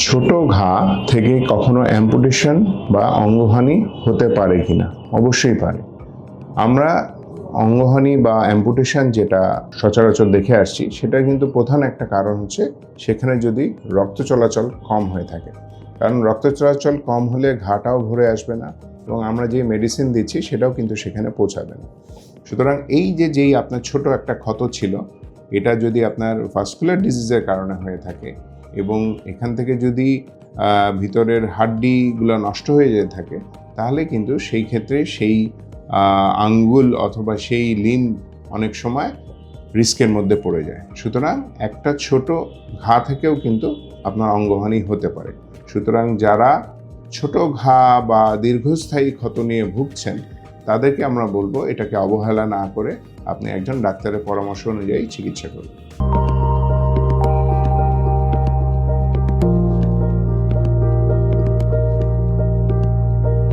ছোট ঘা থেকে কখনো অ্যাম্পুটেশন বা অঙ্গহানি হতে পারে কিনা? অবশ্যই পারে। আমরা অঙ্গহানি বা অ্যাম্পুটেশন যেটা সচরাচর দেখে আসছি, সেটা কিন্তু প্রধান একটা কারণ হচ্ছে সেখানে যদি রক্ত চলাচল কম হয়ে থাকে। কারণ রক্ত চলাচল কম হলে ঘাটাও ভরে আসবে না এবং আমরা যে মেডিসিন দিচ্ছি, সেটাও কিন্তু সেখানে পৌঁছাবে না। সুতরাং এই যে, যেই আপনার ছোট একটা ক্ষত ছিল, এটা যদি আপনার ভাস্কুলার ডিজিজের কারণে হয়ে থাকে এবং এখান থেকে যদি ভিতরের হাড্ডিগুলো নষ্ট হয়ে যেতে থাকে, তাহলে কিন্তু সেই ক্ষেত্রে সেই আঙ্গুল অথবা সেই লিম অনেক সময় রিস্কের মধ্যে পড়ে যায়। সুতরাং একটা ছোট ঘা থেকেও কিন্তু আপনার অঙ্গহানি হতে পারে। সুতরাং যারা ছোট ঘা বা দীর্ঘস্থায়ী ক্ষত নিয়ে ভুগছেন, তাদেরকে আমরা বলব এটাকে অবহেলা না করে আপনি একজন ডাক্তারের পরামর্শ অনুযায়ী চিকিৎসা করুন।